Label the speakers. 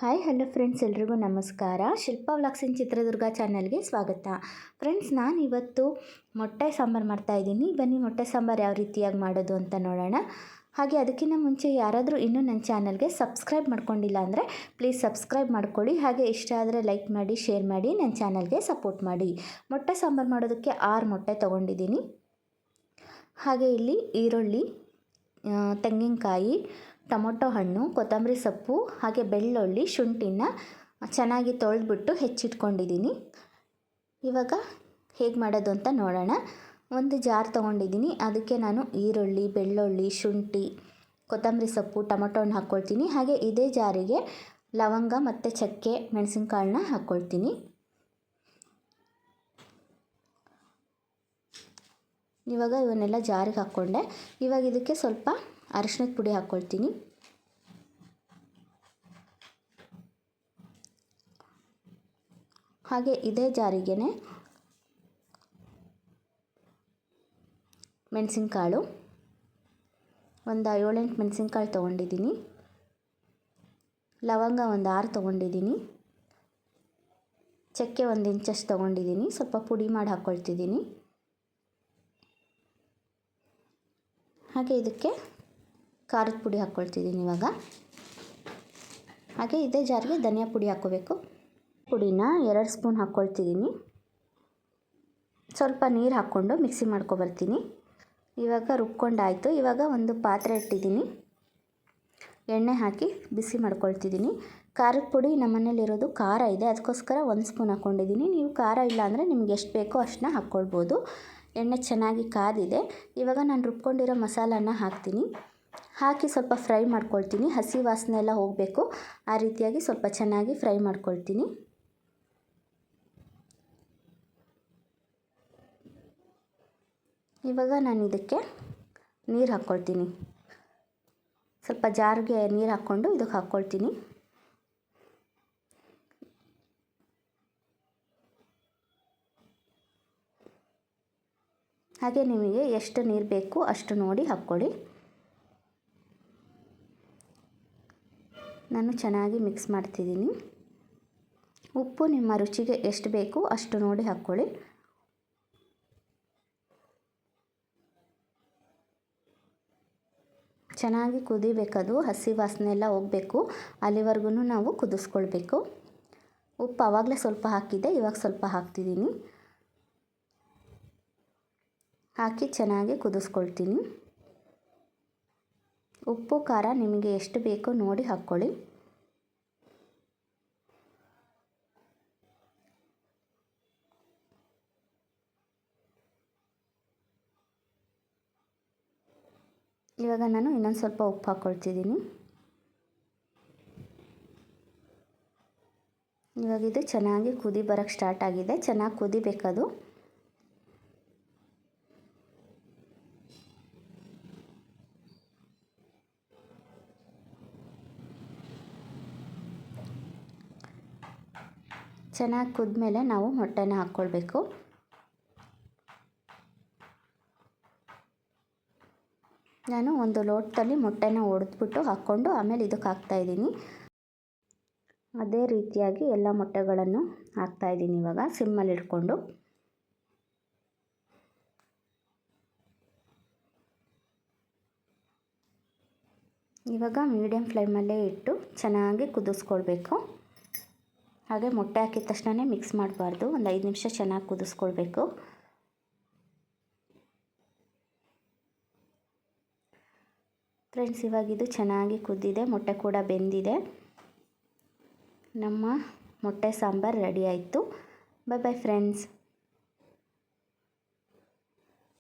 Speaker 1: Hi, hello friends, ಎಲ್ರಿಗೂ ನಮಸ್ಕಾರ. ಶಿಲ್ಪಾ ವ್ಲಾಕ್ಸಿನ್ ಚಿತ್ರದುರ್ಗ ಚಾನಲ್ಗೆ ಸ್ವಾಗತ. ಫ್ರೆಂಡ್ಸ್, ನಾನು ಇವತ್ತು ಮೊಟ್ಟೆ ಸಾಂಬಾರು ಮಾಡ್ತಾಯಿದ್ದೀನಿ ಬನ್ನಿ, ಮೊಟ್ಟೆ ಸಾಂಬಾರು ಯಾವ ರೀತಿಯಾಗಿ ಮಾಡೋದು ಅಂತ ನೋಡೋಣ. ಹಾಗೆ ಅದಕ್ಕಿಂತ ಮುಂಚೆ ಯಾರಾದರೂ ಇನ್ನೂ ನನ್ನ ಚಾನಲ್ಗೆ ಸಬ್ಸ್ಕ್ರೈಬ್ ಮಾಡ್ಕೊಂಡಿಲ್ಲ ಅಂದರೆ ಪ್ಲೀಸ್ ಸಬ್ಸ್ಕ್ರೈಬ್ ಮಾಡ್ಕೊಳ್ಳಿ. ಹಾಗೆ ಇಷ್ಟ ಆದರೆ ಲೈಕ್ ಮಾಡಿ, ಶೇರ್ ಮಾಡಿ, ನನ್ನ ಚಾನಲ್ಗೆ ಸಪೋರ್ಟ್ ಮಾಡಿ. ಮೊಟ್ಟೆ ಸಾಂಬಾರು ಮಾಡೋದಕ್ಕೆ ಆರು ಮೊಟ್ಟೆ ತೊಗೊಂಡಿದ್ದೀನಿ. ಹಾಗೆ ಇಲ್ಲಿ ಈರುಳ್ಳಿ ತೆಂಗಿನಕಾಯಿ ಟೊಮೊಟೊ ಹಣ್ಣು, ಕೊತ್ತಂಬರಿ ಸೊಪ್ಪು, ಹಾಗೆ ಬೆಳ್ಳುಳ್ಳಿ, ಶುಂಠಿನ ಚೆನ್ನಾಗಿ ತೊಳೆದ್ಬಿಟ್ಟು ಹೆಚ್ಚಿಟ್ಕೊಂಡಿದ್ದೀನಿ. ಇವಾಗ ಹೇಗೆ ಮಾಡೋದು ಅಂತ ನೋಡೋಣ. ಒಂದು ಜಾರ್ ತೊಗೊಂಡಿದ್ದೀನಿ. ಅದಕ್ಕೆ ನಾನು ಈರುಳ್ಳಿ, ಬೆಳ್ಳುಳ್ಳಿ, ಶುಂಠಿ, ಕೊತ್ತಂಬರಿ ಸೊಪ್ಪು ಟೊಮೊಟೊ ಹಣ್ಣು ಹಾಕ್ಕೊಳ್ತೀನಿ. ಹಾಗೆ ಇದೇ ಜಾರಿಗೆ ಲವಂಗ ಮತ್ತು ಚಕ್ಕೆ, ಮೆಣಸಿನ್ಕಾಳನ್ನ ಹಾಕ್ಕೊಳ್ತೀನಿ. ಇವಾಗ ಇವನ್ನೆಲ್ಲ ಜಾರಿಗೆ ಹಾಕ್ಕೊಂಡೆ. ಇವಾಗ ಇದಕ್ಕೆ ಸ್ವಲ್ಪ ಅರಿಶಿನದ ಪುಡಿ ಹಾಕ್ಕೊಳ್ತೀನಿ. ಹಾಗೆ ಇದೇ ಜಾರಿಗೆನೆ ಮೆಣಸಿನ್ಕಾಳು. ಒಂದು ಏಳೆಂಟು ಮೆಣಸಿನ್ಕಾಳು ತೊಗೊಂಡಿದ್ದೀನಿ. ಲವಂಗ ಒಂದು ಆರು ತೊಗೊಂಡಿದ್ದೀನಿ. ಚಕ್ಕೆ ಒಂದು ಇಂಚಷ್ಟು ತೊಗೊಂಡಿದ್ದೀನಿ. ಸ್ವಲ್ಪ ಪುಡಿ ಮಾಡಿ ಹಾಕ್ಕೊಳ್ತಿದ್ದೀನಿ. ಹಾಗೆ ಇದಕ್ಕೆ ಖಾರದ ಪುಡಿ ಹಾಕ್ಕೊಳ್ತಿದ್ದೀನಿ ಇವಾಗ. ಹಾಗೆ ಇದೇ ಜಾರಿಗೆ ಧನಿಯಾ ಪುಡಿ ಹಾಕ್ಕೋಬೇಕು. ಪುಡಿನ ಎರಡು ಸ್ಪೂನ್ ಹಾಕ್ಕೊಳ್ತಿದ್ದೀನಿ. ಸ್ವಲ್ಪ ನೀರು ಹಾಕ್ಕೊಂಡು ಮಿಕ್ಸಿ ಮಾಡ್ಕೊಬರ್ತೀನಿ. ಇವಾಗ ರುಬ್ಕೊಂಡಾಯಿತು. ಇವಾಗ ಒಂದು ಪಾತ್ರೆ ಇಟ್ಟಿದ್ದೀನಿ. ಎಣ್ಣೆ ಹಾಕಿ ಬಿಸಿ ಮಾಡ್ಕೊಳ್ತಿದ್ದೀನಿ. ಖಾರದ ಪುಡಿ ನಮ್ಮ ಮನೇಲಿರೋದು ಖಾರ ಇದೆ. ಅದಕ್ಕೋಸ್ಕರ ಒಂದು ಸ್ಪೂನ್ ಹಾಕ್ಕೊಂಡಿದ್ದೀನಿ. ನೀವು ಖಾರ ಇಲ್ಲ ಅಂದರೆ ನಿಮ್ಗೆ ಎಷ್ಟು ಬೇಕೋ ಅಷ್ಟನ್ನ ಹಾಕ್ಕೊಳ್ಬೋದು. ಎಣ್ಣೆ ಚೆನ್ನಾಗಿ ಕಾದಿದೆ. ಇವಾಗ ನಾನು ರುಬ್ಕೊಂಡಿರೋ ಮಸಾಲಾನ ಹಾಕ್ತೀನಿ. ಹಾಕಿ ಸ್ವಲ್ಪ ಫ್ರೈ ಮಾಡ್ಕೊಳ್ತೀನಿ. ಹಸಿ ವಾಸನೆ ಎಲ್ಲ ಹೋಗಬೇಕು. ಆ ರೀತಿಯಾಗಿ ಸ್ವಲ್ಪ ಚೆನ್ನಾಗಿ ಫ್ರೈ ಮಾಡ್ಕೊಳ್ತೀನಿ. ಇವಾಗ ನಾನು ಇದಕ್ಕೆ ನೀರು ಹಾಕ್ಕೊಳ್ತೀನಿ. ಸ್ವಲ್ಪ ಜಾರಿಗೆ ನೀರು ಹಾಕ್ಕೊಂಡು ಇದಕ್ಕೆ ಹಾಕ್ಕೊಳ್ತೀನಿ. ಹಾಗೆ ನಿಮಗೆ ಎಷ್ಟು ನೀರು ಬೇಕು ಅಷ್ಟು ನೋಡಿ ಹಾಕ್ಕೊಳ್ಳಿ. ನಾನು ಚೆನ್ನಾಗಿ ಮಿಕ್ಸ್ ಮಾಡ್ತಿದ್ದೀನಿ. ಉಪ್ಪು ನಿಮ್ಮ ರುಚಿಗೆ ಎಷ್ಟು ಬೇಕು ಅಷ್ಟು ನೋಡಿ ಹಾಕ್ಕೊಳ್ಳಿ. ಚೆನ್ನಾಗಿ ಕುದಿಬೇಕದು, ಹಸಿ ವಾಸನೆ ಎಲ್ಲ ಹೋಗಬೇಕು. ಅಲ್ಲಿವರೆಗೂ ನಾವು ಕುದಿಸ್ಕೊಳ್ಬೇಕು. ಉಪ್ಪು ಆವಾಗಲೇ ಸ್ವಲ್ಪ ಹಾಕಿದ್ದೆ ಇವಾಗ ಸ್ವಲ್ಪ ಹಾಕ್ತಿದ್ದೀನಿ. ಹಾಕಿ ಚೆನ್ನಾಗಿ ಕುದಿಸ್ಕೊಳ್ತೀನಿ. ಉಪ್ಪು, ಖಾರ ನಿಮಗೆ ಎಷ್ಟು ಬೇಕೋ ನೋಡಿ ಹಾಕ್ಕೊಳ್ಳಿ. ಇವಾಗ ನಾನು ಇನ್ನೊಂದು ಸ್ವಲ್ಪ ಉಪ್ಪು ಹಾಕ್ಕೊಳ್ತಿದ್ದೀನಿ. ಇವಾಗ ಇದು ಚೆನ್ನಾಗಿ ಕುದಿ ಬರೋಕ್ಕೆ ಸ್ಟಾರ್ಟ್ ಆಗಿದೆ. ಚೆನ್ನಾಗಿ ಕುದಿಬೇಕದು. ಚೆನ್ನಾಗಿ ಕುದ್ಮೇಲೆ ನಾವು ಮೊಟ್ಟೆನ ಹಾಕ್ಕೊಳ್ಬೇಕು. ನಾನು ಒಂದು ಲೋಟದಲ್ಲಿ ಮೊಟ್ಟೆನ ಒಡೆದ್ಬಿಟ್ಟು ಹಾಕ್ಕೊಂಡು ಆಮೇಲೆ ಇದಕ್ಕೆ ಹಾಕ್ತಾಯಿದ್ದೀನಿ ಅದೇ ರೀತಿಯಾಗಿ ಎಲ್ಲ ಮೊಟ್ಟೆಗಳನ್ನು ಹಾಕ್ತಾಯಿದ್ದೀನಿ ಇವಾಗ ಸಿಮ್ಮಲ್ಲಿ ಇಟ್ಕೊಂಡು. ಇವಾಗ ಮೀಡಿಯಮ್ ಫ್ಲೇಮಲ್ಲೇ ಇಟ್ಟು ಚೆನ್ನಾಗಿ ಕುದಿಸ್ಕೊಳ್ಬೇಕು. ಹಾಗೆ ಮೊಟ್ಟೆ ಹಾಕಿದ ತಕ್ಷಣ ಮಿಕ್ಸ್ ಮಾಡಬಾರ್ದು. ಒಂದು ಐದು ನಿಮಿಷ ಚೆನ್ನಾಗಿ ಕುದಿಸ್ಕೊಳ್ಬೇಕು. ಫ್ರೆಂಡ್ಸ್, ಇವಾಗ ಇದು ಚೆನ್ನಾಗಿ ಕುದ್ದಿದೆ. ಮೊಟ್ಟೆ ಕೂಡ ಬೆಂದಿದೆ. ನಮ್ಮ ಮೊಟ್ಟೆ ಸಾಂಬಾರು ರೆಡಿ ಆಯಿತು. Bye bye friends